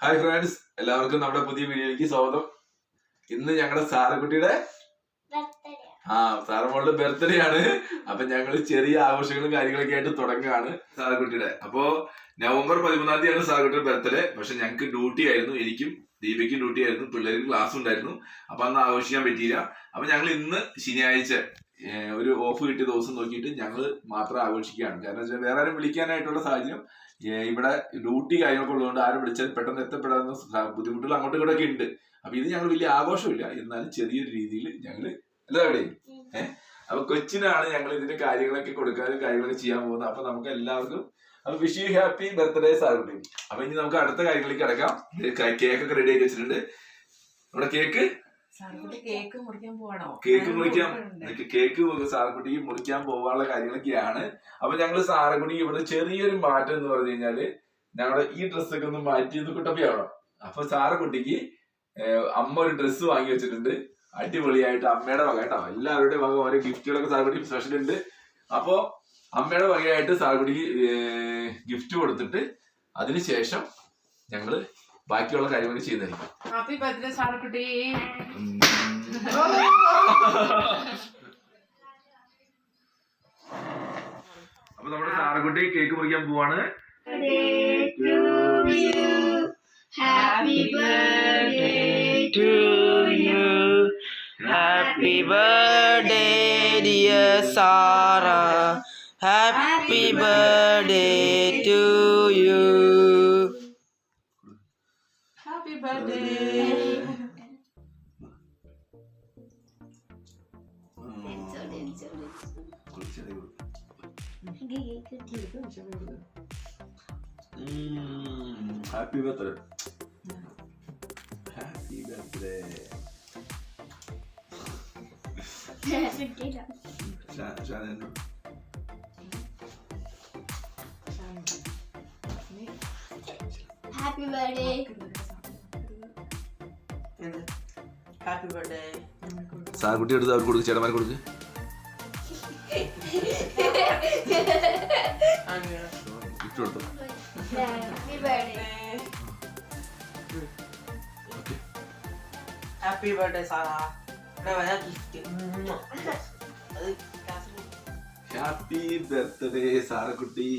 Hi friends എല്ലാവർക്കും നമ്മുടെ പുതിയ വീഡിയോയിലേക്ക് സ്വാഗതം. ഇന്ന് ഞങ്ങളുടെ സാറക്കുട്ടിയുടെ ആ സാറമ്മളുടെ ബർത്ത്ഡേ ആണ്. അപ്പൊ ഞങ്ങൾ ചെറിയ ആഘോഷങ്ങളും കാര്യങ്ങളൊക്കെ ആയിട്ട് തുടങ്ങുകയാണ് സാറക്കുട്ടിയുടെ അപ്പോ നവംബർ പതിമൂന്നാം തീയതിയാണ് സാറക്കുട്ടിയുടെ ബർത്ത്ഡേ പക്ഷെ ഞങ്ങൾക്ക് ഡ്യൂട്ടി ആയിരുന്നു എനിക്കും ദീപയ്ക്കും ഡ്യൂട്ടി ആയിരുന്നു പിള്ളേർക്ക് ക്ലാസ് ഉണ്ടായിരുന്നു. അപ്പൊ അന്ന് ആഘോഷിക്കാൻ പറ്റിയില്ല. അപ്പൊ ഞങ്ങൾ ഇന്ന് ശനിയാഴ്ച ഒരു ഓഫ് കിട്ടിയ ദിവസം നോക്കിയിട്ട് ഞങ്ങൾ മാത്രം ആഘോഷിക്കുകയാണ്. കാരണം വെച്ചാൽ വേറെ ആരും വിളിക്കാനായിട്ടുള്ള സാഹചര്യം ഇവിടെ ഡ്യൂട്ടി കാര്യങ്ങളൊക്കെ ഉള്ളതുകൊണ്ട് ആരും വിളിച്ചാൽ പെട്ടെന്ന് എത്തപ്പെടാവുന്ന ബുദ്ധിമുട്ടുകൾ അങ്ങോട്ടും ഇങ്ങോട്ടൊക്കെ ഉണ്ട്. അപ്പൊ ഇത് ഞങ്ങൾ വലിയ ആഘോഷമില്ല. എന്നാലും ചെറിയൊരു രീതിയിൽ ഞങ്ങൾ അല്ലേ ഏഹ് അപ്പൊ കൊച്ചിനാണ് ഞങ്ങൾ ഇതിന്റെ കാര്യങ്ങളൊക്കെ കൊടുക്കാനും കാര്യങ്ങളൊക്കെ ചെയ്യാൻ പോകുന്നത്. അപ്പൊ നമുക്ക് എല്ലാവർക്കും അപ്പൊ വിഷ് യു ഹാപ്പി ബർത്ത്ഡേ സാറുട്ടി അപ്പൊ ഇനി നമുക്ക് അടുത്ത കാര്യങ്ങളിലേക്ക് കിടക്കാം. കേക്ക് ഒക്കെ റെഡി ആക്കി വെച്ചിട്ടുണ്ട്. നമ്മുടെ കേക്ക് കേക്ക് മുറിക്കാൻ പോവാണോ? കേക്ക് മുറിക്കാൻ കേക്ക് സാറക്കുട്ടിക്ക് മുറിക്കാൻ പോകാനുള്ള കാര്യങ്ങളൊക്കെയാണ്. അപ്പൊ ഞങ്ങൾ സാറക്കുട്ടിക്ക് ഇവിടെ ചെറിയൊരു മാറ്റം എന്ന് പറഞ്ഞു കഴിഞ്ഞാൽ ഞങ്ങളുടെ ഈ ഡ്രസ്സൊക്കെ ഒന്ന് മാറ്റിയത് കുട്ടപ്പിയാവണം അപ്പൊ സാറക്കുട്ടിക്ക് അമ്മ ഒരു ഡ്രസ്സ് വാങ്ങി വെച്ചിട്ടുണ്ട്. അടിപൊളിയായിട്ട് അമ്മയുടെ വക കേട്ടോ. എല്ലാവരുടെയും വക ഓരോ ഗിഫ്റ്റുകളൊക്കെ സാറക്കുട്ടി സ്പെഷ്യൽ ഉണ്ട്. അപ്പോ അമ്മയുടെ വകയായിട്ട് സാറക്കുട്ടിക്ക് ഗിഫ്റ്റ് കൊടുത്തിട്ട് അതിനുശേഷം ഞങ്ങൾ ബാക്കിയുള്ള കാര്യങ്ങൾ ചെയ്യുന്നതായിരിക്കും ഹാപ്പി ബർത്ത്ഡേ സാറക്കുട്ടി അപ്പൊ നമ്മുടെ സാറക്കുട്ടി കേക്ക് മുറിക്കാൻ പോവാണ് Happy birthday to you. Happy birthday, dear Sarah. Happy birthday Happy birthday. Mm, happy birthday. Happy birthday. Happy birthday. സാർകുട്ടി എടുത്ത് അവർക്ക് കൊടുക്ക് ചേട്ടന്മാരെ കൊടുക്ക്. ഗിഫ്റ്റ് കൊടുത്തു? ഹാപ്പി ബർത്ത്ഡേ ഹാപ്പി ബർത്ത്ഡേ സാറക്കുട്ടി.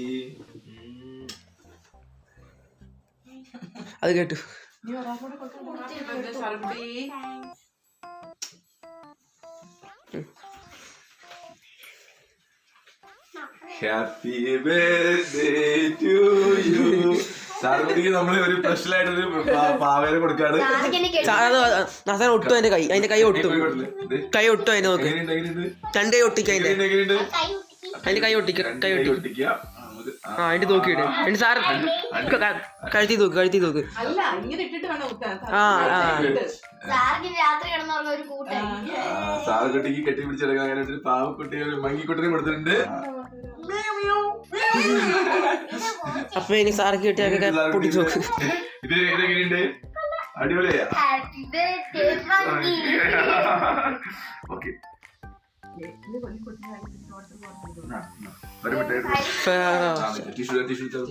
അത് കേട്ടു. ഹാപ്പി ബർത്ത്ഡേ ടു യു സാറക്കുട്ടിക്ക് നമ്മൾ ഒരു സ്പെഷ്യൽ ആയിട്ടൊരു പാവേനെ കൊടുക്കാണ്. സാർ ഒട്ടും അതിന്റെ കൈ അതിന്റെ കൈ ഒട്ടും. കൈ ഒട്ടും അതിന് നോക്ക്. രണ്ട് കൈ ഒട്ടിക്ക അതിന്റെ. അതിന്റെ കൈ ഒട്ടിക്ക കൈ ഒട്ടിക്ക. ആ, അതിന്റെ നോക്കിയിട്ട് അതിന്റെ സാർ കഴുത്തി തൂക്ക് കഴുത്തി തൂക്ക്. അല്ല ഇങ്ങനെ ഇട്ടിട്ട് വേണം കുത്താൻ ആ. രാത്രി കിടന്നുള്ള ഒരു കെട്ടി. പിടിച്ചെടുക്കാൻ അങ്ങനെ ഒരു പാവക്കുട്ടി ഒരു മങ്ങിക്കുട്ടിനെ കൊടുത്തിട്ടുണ്ട്. അപ്പൊ ഇനി സാർക്ക് കിട്ടിയൊക്കെ പൊട്ടിച്ചു നോക്ക്. ഇത് ഇതെങ്ങനെയുണ്ട്? അടിപൊളിയാ. Happy birthday okay. ഒരു മിനിറ്റ് ടിഷ്യൂ ടിഷ്യൂ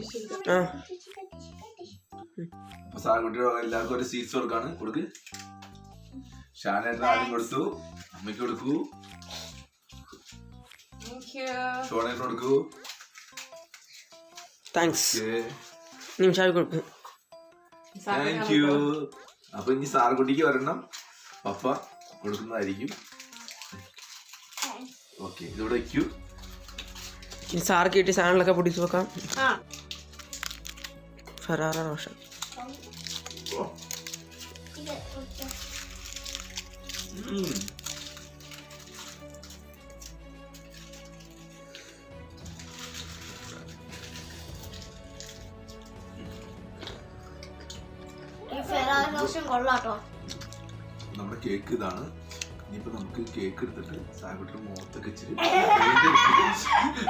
അപ്പൊ കുട്ടികൾ എല്ലാവർക്കും ഒരു സീറ്റ്സ് കൊടുക്കാണ്. കൊടുക്ക്. ഷാനേട്ടൻ ആദ്യം കൊടുത്തു. അമ്മയ്ക്ക് കൊടുക്കൂ. ഷോണേട്ടൻ കൊടുക്കൂ. Thanks okay. നിമിഷം കൊടുക്കും. താങ്ക് യു അപ്പൊ ഇനി സാറുകുട്ടിക്ക് വരണം. പപ്പ കൊടുക്കുന്നതായിരിക്കും. ഓക്കെ ഇതിവിടെ വെക്കൂ. ഇനി സാർക്ക് കിട്ടിയ സാധനങ്ങളൊക്കെ പൊടിച്ച് നോക്കാം ആ. ഫെറാറ റോഷൻ നമ്മുടെ കേക്ക് ഇതാണ്. ഇനിയിപ്പോ നമുക്ക് കേക്ക് എടുത്തിട്ട് സാഹിട്ട് മുഖത്തൊക്കെ ഇച്ചിരി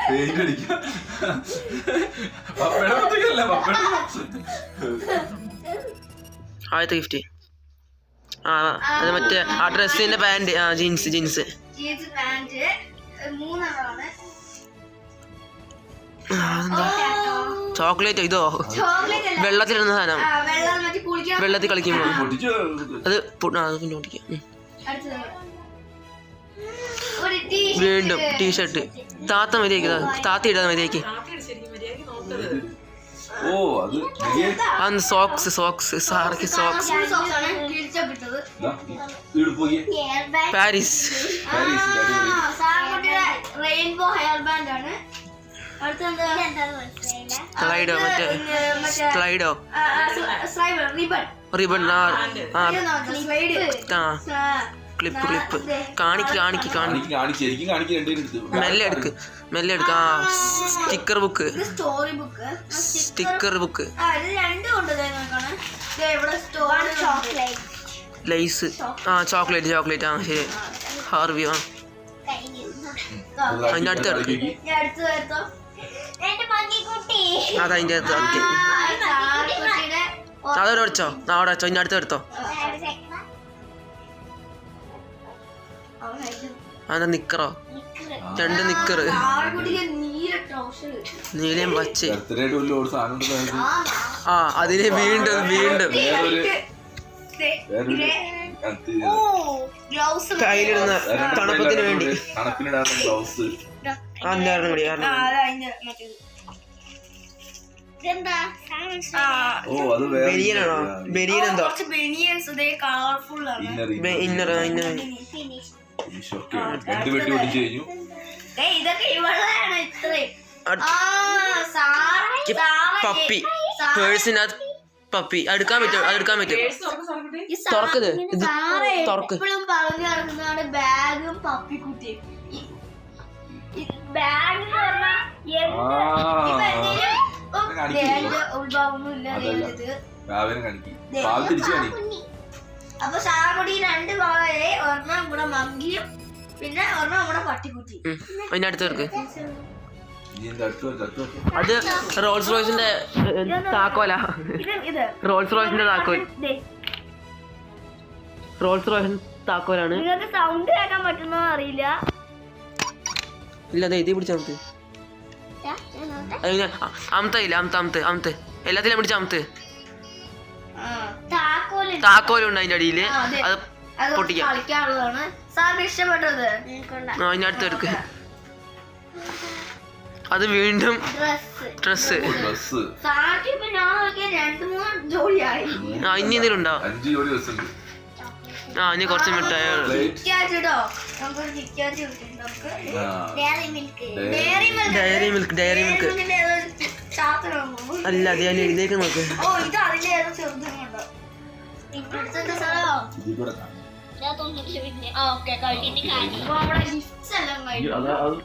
പെയിന്റ് അടിക്കാം. പപ്പയുടെ മുഖത്തേക്കല്ല പപ്പയുടെ ആദ്യത്തെ ഗിഫ്റ്റ് ആ അത് മറ്റേ ആ ഡ്രസ്സിന്റെ പാന്റ് ആ ജീൻസ് ജീൻസ് ചോക്ലേറ്റ് ഇതോ? വെള്ളത്തിലിടുന്ന സാധനം. വെള്ളത്തിൽ കളിക്കുമ്പോൾ അത് പിന്നെ ഓടിക്കാം വീണ്ടും ടീഷർട്ട്. താത്ത മതിയാക്കി താത്ത ഇടാതെ മതിയാക്കി ഓ അത് അന്ന് socks socks സാറക്ക് socks Paris. Rainbow hair band ആണ്. അടുത്തെന്താ? സ്ലൈഡോ മറ്റേ സ്ലൈഡോ സ്ലൈഡ് റിബൺ റിബൺ ആ. ആ. ക്ലിപ്പ് ക്ലിപ്പ് കാണിക്ക് കാണിക്ക് കാണിക്ക്. കാണിക്ക് കാണിക്ക് ശരിക്കും കാണിക്ക് രണ്ടുപേരും മെല്ലെ എടുക്ക് മെല്ലെ എടുക്ക്. ആ sticker book story book sticker book ആ ഇത് രണ്ടും ഉണ്ട് ദേ നോക്കണേ. ദേ ഇവിടെ ചോക്ലേറ്റ് ലൈസ് ആ ചോക്ലേറ്റ് ചോക്ലേറ്റ് ആ ശരി. ഹാർവി ആ. അതിന്റെ അടുത്ത് എടുക്ക് അടുത്ത് വരുത്തോ? അത് അതിന്റെ അടുത്ത് ഓക്കെ അതവിടെ വെച്ചോ അവിടെ വെച്ചോ ഇതിന്റെ അടുത്ത് എടുത്തോ അതെന്താ നിക്കറോ? രണ്ട് നിക്കറ്. നീലയും പച്ച. ആ അതിനെ വീണ്ടും വീണ്ടും. കയ്യിലിടുന്ന തണുപ്പത്തിന് വേണ്ടി. ആ കൂടി കാരണം? എന്തോ കുറച്ച് ബനിയൻസ് ഇതേ കളർഫുൾ ആണ് ഇന്നർ ഇന്നർ. ഇന്നർ രണ്ട് വെട്ടി ഒടിച്ചു കഴിഞ്ഞു. പപ്പി. പേഴ്സിനകത്ത് പപ്പി. എടുക്കാൻ പറ്റും? എടുക്കാൻ പറ്റും? തുറക്കത് ഇത്. തുറക്ക്. ബാഗും ബാഗ് എന്തേലും ഉം, കാണിക്കില്ല. ഉത്ഭവമൊന്നും ഇല്ല കാണിക്കും. തിരിച്ചു കാണി അപ്പൊ സാറാമുടി രണ്ട് ഭാഗമായി ഒരെണ്ണം നമ്മുടെ മങ്കിയും പിന്നെ ഒരെണ്ണം നമ്മുടെ പട്ടിക്കുട്ടി. അതിന്റെ അടുത്ത് വെച്ച് അത് റോൾസ് റോയ്സിന്റെ താക്കോല. റോൾസ് റോയ്സിന്റെ താക്കോൽ. റോൾസ് റോയ്സിന്റെ താക്കോലാണ്. നിങ്ങൾക്ക് സൗണ്ട് കേൾക്കാൻ പറ്റുന്നോ അറിയില്ല. ഇല്ല അതെ ഇതേ പിടിച്ച അമത്ത് അമത്ത ഇല്ല അമത്ത അമത്ത് അമത്ത്. എല്ലാത്തിലും പിടിച്ച അമത്ത്. താക്കോലുണ്ട് അതിന്റെ അടിയിൽ. അത്. പൊട്ടിക്കാം. കളിക്കാനുള്ളതാണ്. സാറിന് ഇഷ്ടപ്പെട്ടത്? ആ, അതിന്റെ അടുത്ത് എടുക്ക് അത് വീണ്ടും ഡ്രസ് ഡ്രസ്സ്. ഡ്രസ് ആ ഇനി എന്തെങ്കിലും ഉണ്ടോ അഞ്ച് ജോഡി ഉണ്ട് ആ ഇനി കുറച്ച് മിഠായി Dairy Milk Dairy Milk Dairy Milk Dairy Milk അല്ല? അത് ഞാൻ എഴുതിയേക്ക് നോക്ക്. ഓ ഇത് അതിന്റെ ഏതോ ചെറുതുണ്ടോ ഓക്കെ കഴിഞ്ഞു അപ്പൊ നമ്മുടെ ഗിഫ്റ്റ്സ് എല്ലാം കഴിഞ്ഞു. അത് അത്